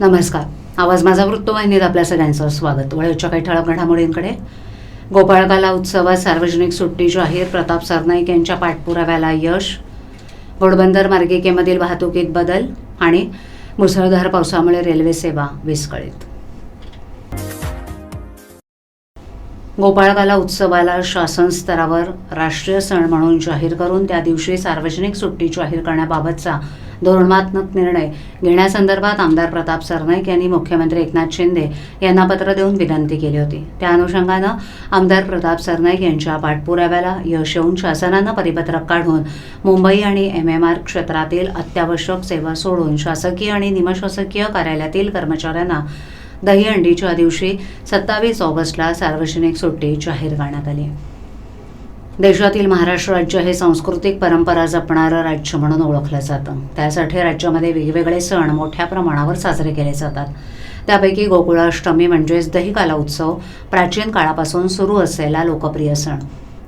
नमस्कार. आवाज माझा वृत्तवाहिनीत आपल्या सगळ्यांचं स्वागत. वळच्या काही ठळक घडामोडींकडे. गोपाळकाला उत्सवात सार्वजनिक सुट्टी जाहीर प्रताप सरनाईक यांच्या पाठपुराव्याला यश घोडबंदर मार्गिकेमधील वाहतुकीत बदल आणि मुसळधार पावसामुळे रेल्वे सेवा विस्कळीत. गोपाळकाला उत्सवाला शासन स्तरावर राष्ट्रीय सण म्हणून जाहीर करून त्या दिवशी सार्वजनिक सुट्टी जाहीर करण्याबाबतचा धोरणात्मक निर्णय घेण्यासंदर्भात आमदार प्रताप सरनाईक यांनी मुख्यमंत्री एकनाथ शिंदे यांना पत्र देऊन विनंती केली होती. त्या अनुषंगानं आमदार प्रताप सरनाईक यांच्या पाठपुराव्याला यश येऊन शासनानं परिपत्रक काढून मुंबई आणि एम एम आर क्षेत्रातील अत्यावश्यक सेवा सोडून शासकीय आणि निमशासकीय कार्यालयातील कर्मचाऱ्यांना दहीहंडीच्या दिवशी सत्तावीस ऑगस्टला सार्वजनिक सुट्टी जाहीर करण्यात आली. देशातील महाराष्ट्र राज्य हे सांस्कृतिक परंपरा जपणारं राज्य म्हणून ओळखलं जातं. त्यासाठी राज्यामध्ये वेगवेगळे सण मोठ्या प्रमाणावर साजरे केले जातात. त्यापैकी गोकुळाष्टमी म्हणजेच दहीकाला उत्सव प्राचीन काळापासून सुरू असलेला लोकप्रिय सण.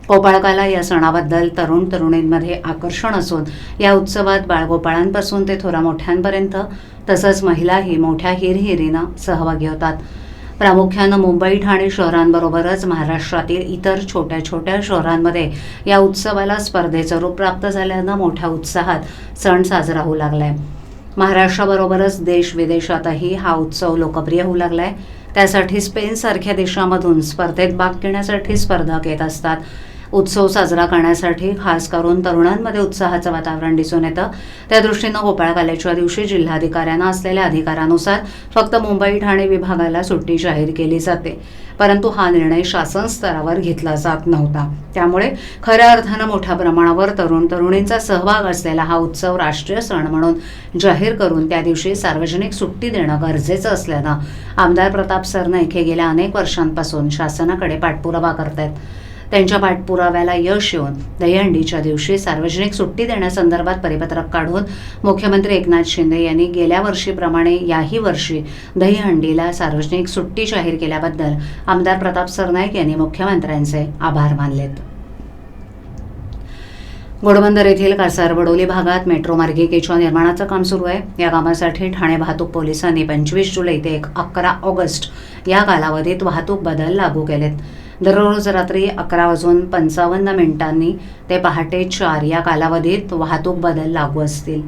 गोपाळकाला या सणाबद्दल तरुण तरुणींमध्ये आकर्षण असून या उत्सवात बाळगोपाळांपासून ते थोरा मोठ्यांपर्यंत तसंच महिलाही मोठ्या हिरहिरीनं सहभागी होतात. प्रामुख्यानं मुंबई ठाणे शहरांबरोबरच महाराष्ट्रातील इतर छोट्या छोट्या शहरांमध्ये या उत्सवाला स्पर्धेचं रूप प्राप्त झाल्यानं मोठ्या उत्साहात सण साजरा होऊ लागलाय. महाराष्ट्राबरोबरच देश विदेशातही हा उत्सव लोकप्रिय होऊ लागलाय. त्यासाठी स्पेनसारख्या देशामधून स्पर्धेत भाग घेण्यासाठी स्पर्धक येत असतात. उत्सव साजरा करण्यासाठी खास करून तरुणांमध्ये उत्साहाचं वातावरण दिसून येतं. त्या दृष्टीनं गोपाळकाल्याच्या दिवशी जिल्हाधिकाऱ्यांना असलेल्या अधिकारानुसार फक्त मुंबई ठाणे विभागाला सुट्टी जाहीर केली जाते. परंतु हा निर्णय शासन स्तरावर घेतला जात नव्हता. त्यामुळे खऱ्या अर्थानं मोठ्या प्रमाणावर तरुण तरुणींचा सहभाग असलेला हा उत्सव राष्ट्रीय सण म्हणून जाहीर करून त्या दिवशी सार्वजनिक सुट्टी देणं गरजेचं असल्यानं आमदार प्रताप सरनाईक हे गेल्या अनेक वर्षांपासून शासनाकडे पाठपुरावा करतायत. त्यांच्या पाठपुराव्याला यश येऊन दहीहंडीच्या दिवशी सार्वजनिक सुट्टी देण्यासंदर्भात परिपत्रक काढून मुख्यमंत्री एकनाथ शिंदे यांनी गेल्या वर्षीप्रमाणे याही वर्षी दहीहंडीला सार्वजनिक सुट्टी जाहीर केल्याबद्दल आमदार प्रताप सरनाईक यांनी मुख्यमंत्र्यांचे आभार मानलेत. घोडबंदर येथील कासारबडोली भागात मेट्रो मार्गिकेच्या निर्माणाचं काम सुरू आहे. या कामासाठी ठाणे वाहतूक पोलिसांनी पंचवीस जुलै ते एक अकरा ऑगस्ट या कालावधीत वाहतूक बदल लागू केलेत. दररोज रात्री अकरा वाजून पंचावन्न मिनिटांनी ते पहाटे चार या कालावधीत वाहतूक बदल लागू असतील.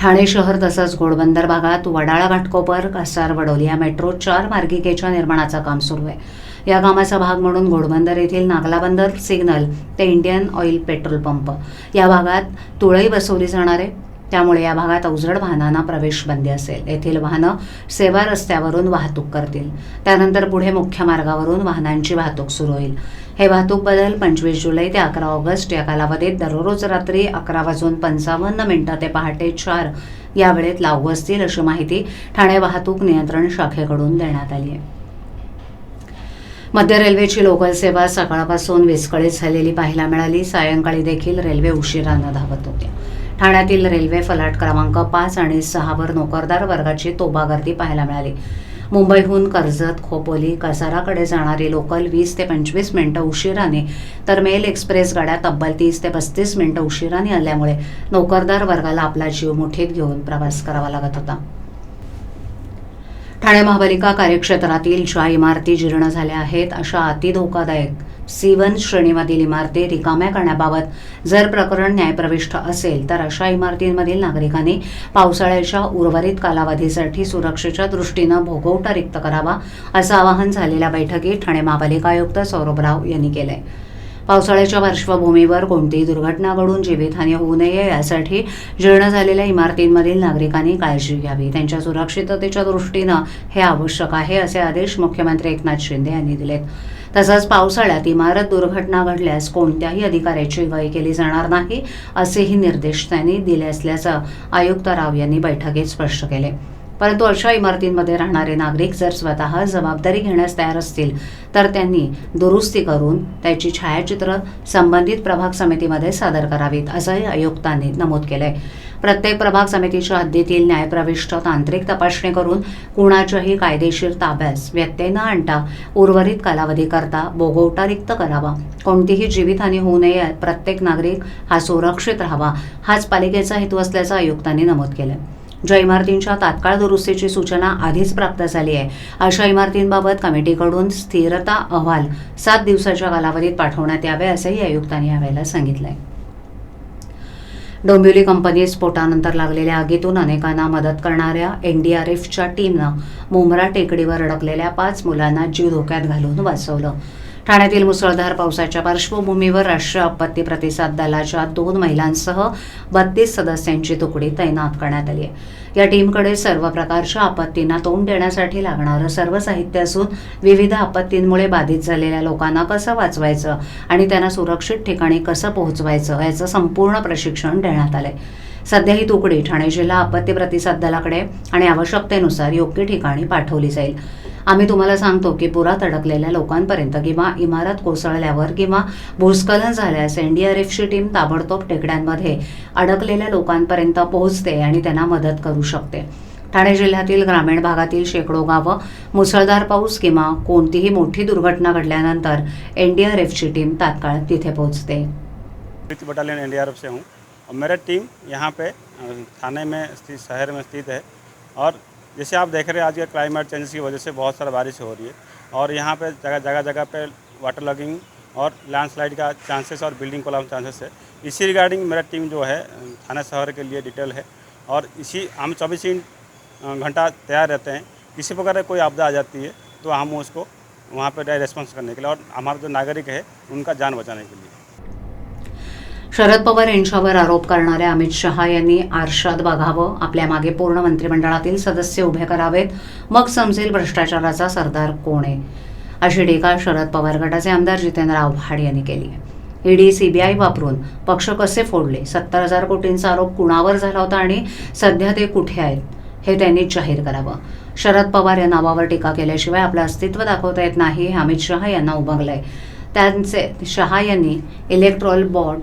ठाणे शहर तसंच घोडबंदर भागात वडाळा घाटकोपर कासार वडोली या मेट्रो चार मार्गिकेच्या निर्माणाचं काम सुरू आहे. या कामाचा भाग म्हणून घोडबंदर येथील नागलाबंदर सिग्नल ते इंडियन ऑइल पेट्रोल पंप या भागात तुळई बसवली जाणार आहे. त्यामुळे या भागात अवजड वाहनांना प्रवेश बंदी असेल. येथील वाहनं सेवा रस्त्यावरून वाहतूक करतील. त्यानंतर पुढे मुख्य मार्गावरून वाहनांची वाहतूक सुरू होईल. हे वाहतूक बदल पंचवीस जुलै ते अकरा ऑगस्ट या कालावधीत दररोज रात्री अकरा वाजून पंचावन्न मिनिटं ते पहाटे चार या वेळेत लागू असतील अशी माहिती ठाणे वाहतूक नियंत्रण शाखेकडून देण्यात आली आहे. मध्य रेल्वेची लोकल सेवा सकाळपासून विस्कळीत झालेली पाहायला मिळाली. सायंकाळी देखील रेल्वे उशिरानं धावत होत्या ठाण्यातील रेल्वे फलाट क्रमांक पाच आणि सहावर नोकरदार वर्गाची तोबा गर्दी पाहायला मिळाली. मुंबईहून कर्जत खोपोली कसाराकडे जाणारी लोकल वीस ते पंचवीस मिनिटं उशिराने तर मेल एक्सप्रेस गाड्या तब्बल तीस ते पस्तीस मिनिटं उशिराने आल्यामुळे नोकरदार वर्गाला आपला जीव मुठीत घेऊन प्रवास करावा लागत होता. ठाणे महापालिका कार्यक्षेत्रातील ज्या इमारती जीर्ण झाल्या आहेत अशा अतिधोकादायक सी वन श्रेणीमधील इमारती रिकाम्या करण्याबाबत जर प्रकरण न्यायप्रविष्ट असेल तर अशा इमारतींमधील नागरिकांनी पावसाळ्याच्या उर्वरित कालावधीसाठी सुरक्षेच्या दृष्टीनं भोगवटा रिक्त करावा असं आवाहन झालेल्या बैठकीत ठाणे महापालिका आयुक्त सौरभ राव यांनी केलंय. पावसाळ्याच्या पार्श्वभूमीवर कोणतीही दुर्घटना घडून जीवितहानी होऊ नये यासाठी जीर्ण झालेल्या इमारतींमधील नागरिकांनी काळजी घ्यावी. त्यांच्या सुरक्षिततेच्या दृष्टीनं हे आवश्यक आहे असे आदेश मुख्यमंत्री एकनाथ शिंदे यांनी दिलेत. तसंच पावसाळ्यात इमारत दुर्घटना घडल्यास कोणत्याही अधिकाऱ्याची गय केली जाणार नाही असेही निर्देश त्यांनी दिले असल्याचं आयुक्त राव यांनी बैठकीत स्पष्ट केले. परंतु अशा इमारतींमध्ये राहणारे नागरिक जर स्वतः जबाबदारी घेण्यास तयार असतील तर त्यांनी दुरुस्ती करून त्याची छायाचित्र संबंधित प्रभाग समितीमध्ये सादर करावीत असंही आयुक्तांनी नमूद केलंय. प्रत्येक प्रभाग समितीच्या हद्दीतील न्यायप्रविष्ट तांत्रिक तपासणी करून कुणाच्याही कायदेशीर ताब्यास व्यत्यय न आणता उर्वरित कालावधीकरता बोगवटा रिक्त करावा. कोणतीही जीवितहानी होऊ नये प्रत्येक नागरिक हा सुरक्षित राहावा हाच पालिकेचा हेतू असल्याचं आयुक्तांनी नमूद केलं ज्या इमारतींच्या तात्काळ दुरुस्तीची सूचना आधीच प्राप्त झाली आहे. अशा इमारतींबाबत कमिटीकडून स्थिरता अहवाल सात दिवसाच्या कालावधीत पाठवण्यात यावे असंही आयुक्तांनी यावेळेला सांगितलंय. डोंबिवली कंपनी स्फोटानंतर लागलेल्या आगीतून अनेकांना मदत करणाऱ्या एनडीआरएफच्या टीमनं मुंब्रा टेकडीवर अडकलेल्या पाच मुलांना जीव धोक्यात घालून वाचवलं. ठाण्यातील मुसळधार पावसाच्या पार्श्वभूमीवर राष्ट्रीय आपत्ती प्रतिसाद दलाच्या दोन महिलांसह बत्तीस सदस्यांची तुकडी तैनात करण्यात आली. आहे या टीमकडे सर्व प्रकारच्या आपत्तींना तोंड देण्यासाठी लागणारं सर्व साहित्य असून विविध आपत्तींमुळे बाधित झालेल्या लोकांना कसं वाचवायचं आणि त्यांना सुरक्षित ठिकाणी कसं पोहोचवायचं याचं संपूर्ण प्रशिक्षण देण्यात आलंय. सध्या ही तुकडी ठाणे जिल्हा आपत्ती प्रतिसाद दलाकडे आणि आवश्यकतेनुसार योग्य ठिकाणी पाठवली जाईल. आम्ही तुम्हाला सांगतो की पुरात अडकलेल्या लोकांपर्यंत किंवा इमारत कोसळल्यावर किंवा भूस्खलन झाल्यास एनडीआरएफची टीम ताबडतोब टेकड्यांमध्ये अडकलेल्या लोकांपर्यंत पोहोचते आणि त्यांना मदत करू शकते. ठाणे जिल्ह्यातील ग्रामीण भागातील शेकडो गावं मुसळधार पाऊस किंवा कोणतीही मोठी दुर्घटना घडल्यानंतर एनडीआरएफची टीम तात्काळ तिथे पोहोचते. बटालियन एनडीआरएफ से हूँ. और मेरा टीम यहाँ पे थाने में स्थित शहर में स्थित है और जैसे आप देख रहे हैं, आज के क्लाइमेट चेंज की वजह से बहुत सारा बारिश हो रही है और यहाँ पे जगह जगह जगह पे वाटर लॉगिंग और लैंडस्लाइड का चांसेस और बिल्डिंग कोलाप्स चांसेस है। इसी रिगार्डिंग मेरा टीम जो है, थाना शहर के लिए डिटेल है और इसी हम चौबीस घंटा तैयार रहते हैं। किसी प्रकार कोई आपदा आ जाती है तो हम उसको वहाँ पर रेस्पॉन्स करने के लिए और हमारा जो नागरिक है, उनका जान बचाने के लिए। शरद पवार यांच्यावर आरोप करणाऱ्या अमित शहा यांनी आरशात बघावं आपल्या मागे पूर्ण मंत्रिमंडळातील सदस्य उभे करावेत मग समजेल भ्रष्टाचाराचा सरदार कोण आहे. अशी टीका शरद पवार गटाचे आमदार जितेंद्र आव्हाड यांनी केली आहे. ईडी सीबीआय वापरून पक्ष कसे फोडले? सत्तर हजार कोटींचा आरोप कुणावर झाला होता आणि सध्या ते कुठे आहेत? हे त्यांनी जाहीर करावं. शरद पवार या नावावर टीका केल्याशिवाय आपलं अस्तित्व दाखवता येत नाही हे अमित शहा यांना उमगलंय. त्यांचे शहा यांनी इलेक्ट्रॉल बॉर्ड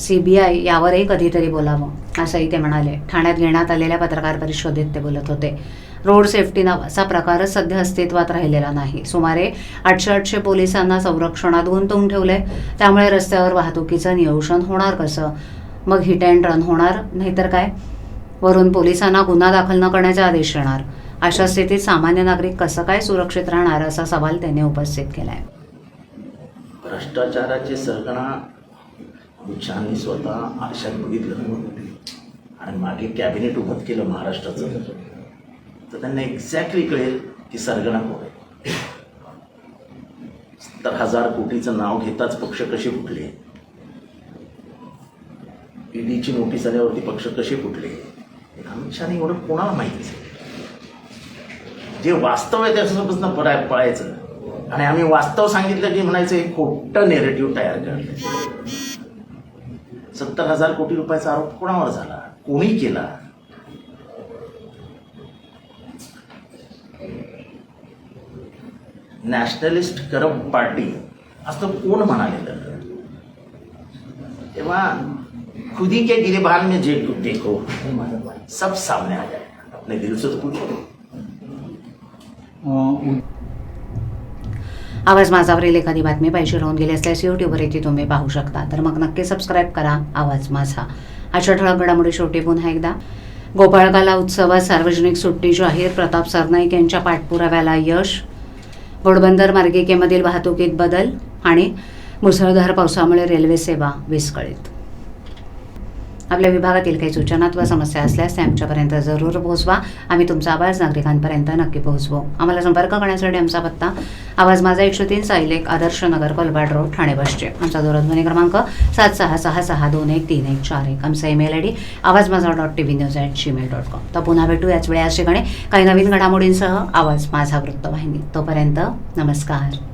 सीबीआय यावरही कधीतरी बोलावं असंही ते म्हणाले. ठाण्यात घेण्यात आलेल्या पत्रकार परिषदेत ते बोलत होते. रोड सेफ्टी नावाचा प्रकारच सध्या अस्तित्वात राहिलेला नाही. सुमारे आठशे आठशे पोलिसांना संरक्षणात गुंतवून ठेवलंय. त्यामुळे रस्त्यावर वाहतुकीचं नियोजन होणार कसं? मग हिट अँड रन होणार? नाहीतर काय? वरून पोलिसांना गुन्हा दाखल न करण्याचे आदेश येणार. अशा स्थितीत सामान्य नागरिक कसं काय सुरक्षित राहणार असा सवाल त्यांनी उपस्थित केलाय. भ्रष्टाचाराची सरगणा अमित स्वतः आरशात बघितलं आणि मागे कॅबिनेट उभं केलं महाराष्ट्राचं. तर त्यांना एक्झॅक्टली कळेल की सरगणा कोण आहे. सत्तर हजार कोटीचं नाव घेताच पक्ष कसे फुटले? ईडीची नोटीस आल्यावरती पक्ष कसे फुटले? हे अमित एवढं कोणाला माहिती जे वास्तव आहे त्याच्यापासून पळाय पळायचं. आणि आम्ही वास्तव सांगितलं की म्हणायचं एक खोटं नेरेटिव्ह तयार करलं सत्तर हजार कोटी रुपयाचा आरोप कोणावर झाला? कोणी केला? Nationalist corrupt party. असं कोण म्हणालेलं? तेव्हा खुदी के गिरेबान में जे देखो सब सामने आ आपले अपने दिल से तो पूछो. आवाज माझावरील एखादी बातमी पाहिजे राहून गेली असल्यास यूट्यूबवर येथे तुम्ही पाहू शकता. तर मग नक्की सबस्क्राईब करा आवाज माझा. अशा ठळक घडामोडी शेवटी पुन्हा एकदा. गोपाळकाला उत्सवात सार्वजनिक सुट्टी जाहीर प्रताप सरनाईक यांच्या पाठपुराव्याला यश घोडबंदर मार्गिकेमधील वाहतुकीत बदल आणि मुसळधार पावसामुळे रेल्वे सेवा विस्कळीत. आपल्या विभागातील काही सूचना अथवा समस्या असल्यास त्या आमच्यापर्यंत जरूर पोहोचवा. आम्ही तुमचा आवाज नागरिकांपर्यंत नक्की पोहोचवू. आम्हाला संपर्क करण्यासाठी आमचा पत्ता आवाज माझा एकशे तीन साईलेक आदर्श नगर कोलबाड रोड ठाणे बसचे. आमचा दूरध्वनी क्रमांक सात सहा सहा सहा दोन एक तीन एक चार एक. आमचा email I D Awaaz Majha dot T V news at Gmail dot com. तर पुन्हा भेटू याच वेळी याच ठिकाणी काही नवीन घडामोडींसह आवाज माझा वृत्तवाहिनी. तोपर्यंत नमस्कार.